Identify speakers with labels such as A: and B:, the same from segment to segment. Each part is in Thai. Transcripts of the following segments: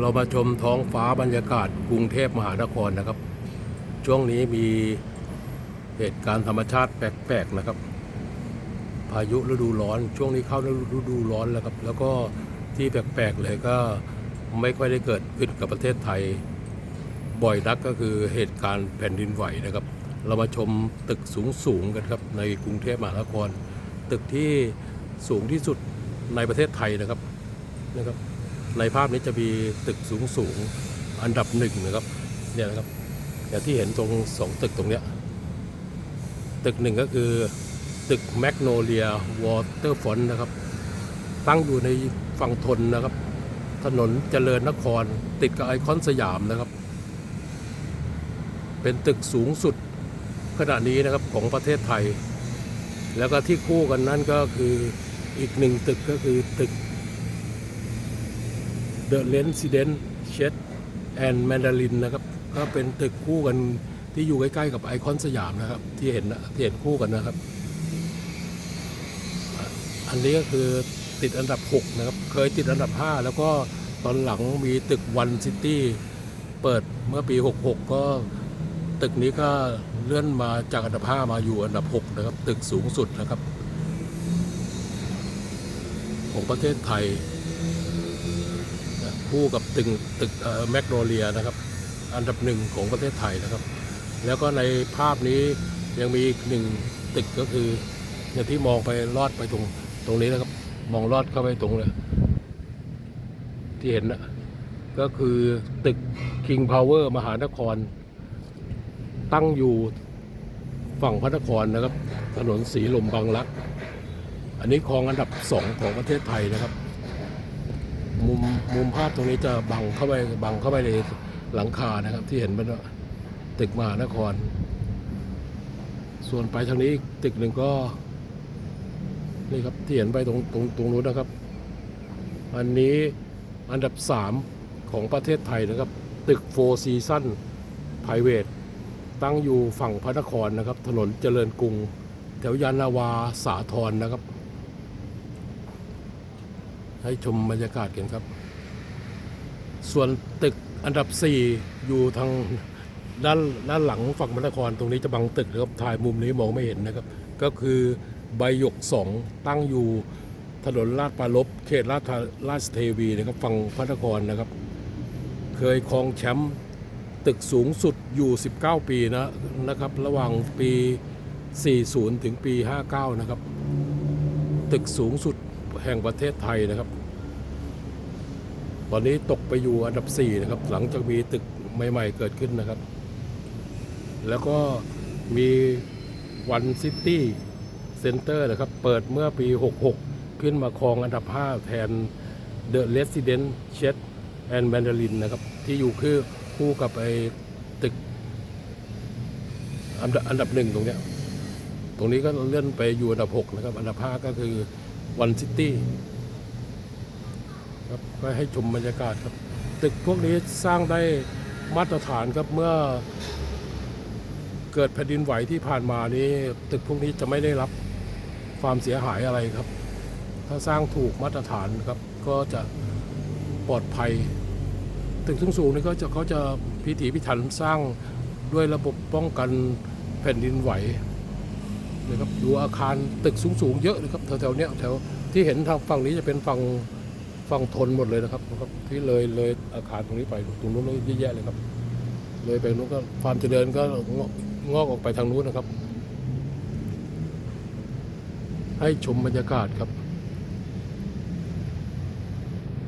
A: เรามาชมท้องฟ้าบรรยากาศกรุงเทพมหานครนะครับ ช่วงนี้มีเหตุการณ์ธรรมชาติแปลกๆนะครับ พายุฤดูร้อน ช่วงนี้เข้าฤดูร้อนแล้วครับ แล้วก็ที่แปลกๆเลยก็ไม่ค่อยได้เกิดขึ้นกับประเทศไทย บ่อยนักก็คือเหตุการณ์แผ่นดินไหวนะครับ เรามาชมตึกสูงๆกันครับในกรุงเทพมหานคร ตึกที่สูงที่สุดในประเทศไทยนะครับนะครับ ในภาพนี้จะมีตึกสูงสูงอันดับหนึ่งนะครับเนี่ยนะครับอย่างที่เห็นตรงสองตึกตรงเนี้ยตึกหนึ่งก็คือตึกแมกโนเลียวอเตอร์ฟอนนะครับ ตั้งอยู่ในฝั่งทนนะครับ ถนนเจริญนครติดกับไอคอนสยามนะครับ เป็นตึกสูงสุดขณะนี้นะครับของประเทศไทย แล้วก็ที่คู่กันนั่นก็คืออีกหนึ่งตึกก็คือตึก The Resident Shed and Mandarin นะครับ ก็เป็นตึกคู่กันที่อยู่ใกล้ๆกับไอคอนสยามนะครับ ที่เห็นนะที่เห็นคู่กันนะครับ อันนี้ก็คือติดอันดับ 6 นะครับ เคยติดอันดับ 5 แล้วก็ตอนหลังมีตึกวันซิตี้เปิดเมื่อปี 66 ก็ตึกนี้ก็เลื่อนมาจากอันดับ 5 มาอยู่อันดับ 6 นะครับ ตึกสูงสุดนะครับ ของประเทศไทย คู่กับตึกตึกแมกโนเลียนะครับ อันดับหนึ่งของประเทศไทยนะครับ แล้วก็ในภาพนี้ยังมีอีกหนึ่งตึกก็คืออย่างที่มองไปลอดไปตรงตรงนี้นะครับ มองลอดเข้าไปตรงเลยที่เห็นนะก็คือตึก King Power มหานคร ตั้งอยู่ฝั่งพระนครนะครับ ถนนสีลมบางรัก อันนี้ครองอันดับสองของประเทศไทยนะครับ มุมมุมภาพตรงนี้จะบังเข้าไปบังเข้าไปในหลังคานะครับ ที่เห็นมันตึกมหานคร ส่วนไปทางนี้ตึกหนึ่งก็ นี่ครับที่เห็นไปตรงตรงตรงนู้นนะครับ อันนี้อันดับสามของประเทศไทยนะครับ ตึกโฟร์ซีซั่นไพรเวทตั้งอยู่ฝั่งพระนครนะครับ ถนนเจริญกรุง แถวยานนาวาสาทรนะครับ ให้ชมบรรยากาศกันครับ ส่วนตึกอันดับ 4 อยู่ทางด้านด้านหลังฝั่งมนครตรงนี้จะบังตึกนะครับถ่ายมุมนี้มองไม่เห็นนะครับ ก็คือใบหยกสองตั้งอยู่ถนนลาดปลารบเขตลาดราชเทวีนะครับฝั่งพระนครนะครับ เคยครองแชมป์ตึกสูงสุดอยู่ 19 ปีนะนะครับ ระหว่างปี 40 ถึงปี 59 นะครับ ตึกสูงสุดแห่งประเทศไทยนะครับ ตอนนี้ตกไปอยู่อันดับ 4 นะครับ หลังจากมีตึกใหม่ ๆ เกิดขึ้นนะครับ แล้วก็มีวันซิตี้เซ็นเตอร์นะครับ เปิดเมื่อปี 66 ขึ้นมาครองอันดับ 5 แทน The Resident Shed and Mandarin นะครับ ที่อยู่คือคู่กับไอ้ตึกอันดับอันดับหนึ่งตรงเนี้ย ตรงนี้ก็เลื่อนไปอยู่อันดับ 6 นะครับ อันดับ 5 ก็คือวันซิตี้ ครับก็ให้ชมบรรยากาศครับ ตึกพวกนี้สร้างได้มาตรฐานครับเมื่อ เกิดแผ่นดินไหวที่ผ่านมานี้ตึกพวกนี้จะไม่ได้รับความเสียหายอะไรครับ ถ้าสร้างถูกมาตรฐานครับก็จะปลอดภัย ตึกสูงนี่ก็จะเขาจะพิถีพิถันสร้างด้วยระบบป้องกันแผ่นดินไหวนะครับดูอาคารตึกสูงๆเยอะเลยครับแถวๆเนี้ยแถวที่เห็นทางฝั่งนี้จะเป็นฝั่ง ฝั่งทนหมดเลยนะครับนะครับที่เลยเลยอาคารตรงนี้ไปตรงนู้นเยอะแยะเลยครับ เลยไปนู้นก็ความเจริญก็งอกออกไปทางนู้นนะครับ ให้ชมบรรยากาศครับ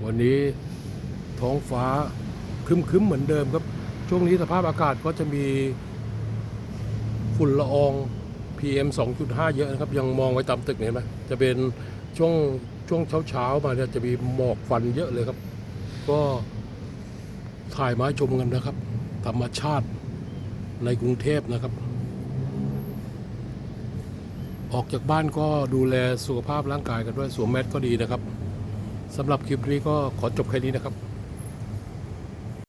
A: วันนี้ท้องฟ้าคึ้มๆเหมือนเดิมครับ ช่วงนี้สภาพอากาศก็จะมีฝุ่นละออง PM 2.5 เยอะนะครับ ยังมองไว้ตามตึกเห็นไหมจะเป็นช่วง ช่วงเช้าๆมาเนี่ยจะมีหมอกฟันเยอะเลยครับ ก็ถ่ายมาให้ชมกันนะครับ ธรรมชาติในกรุงเทพนะครับ ออกจากบ้านก็ดูแลสุขภาพร่างกายกันด้วยสวมแมสก็ดีนะครับสำหรับคลิปนี้ก็ขอจบแค่นี้นะครับ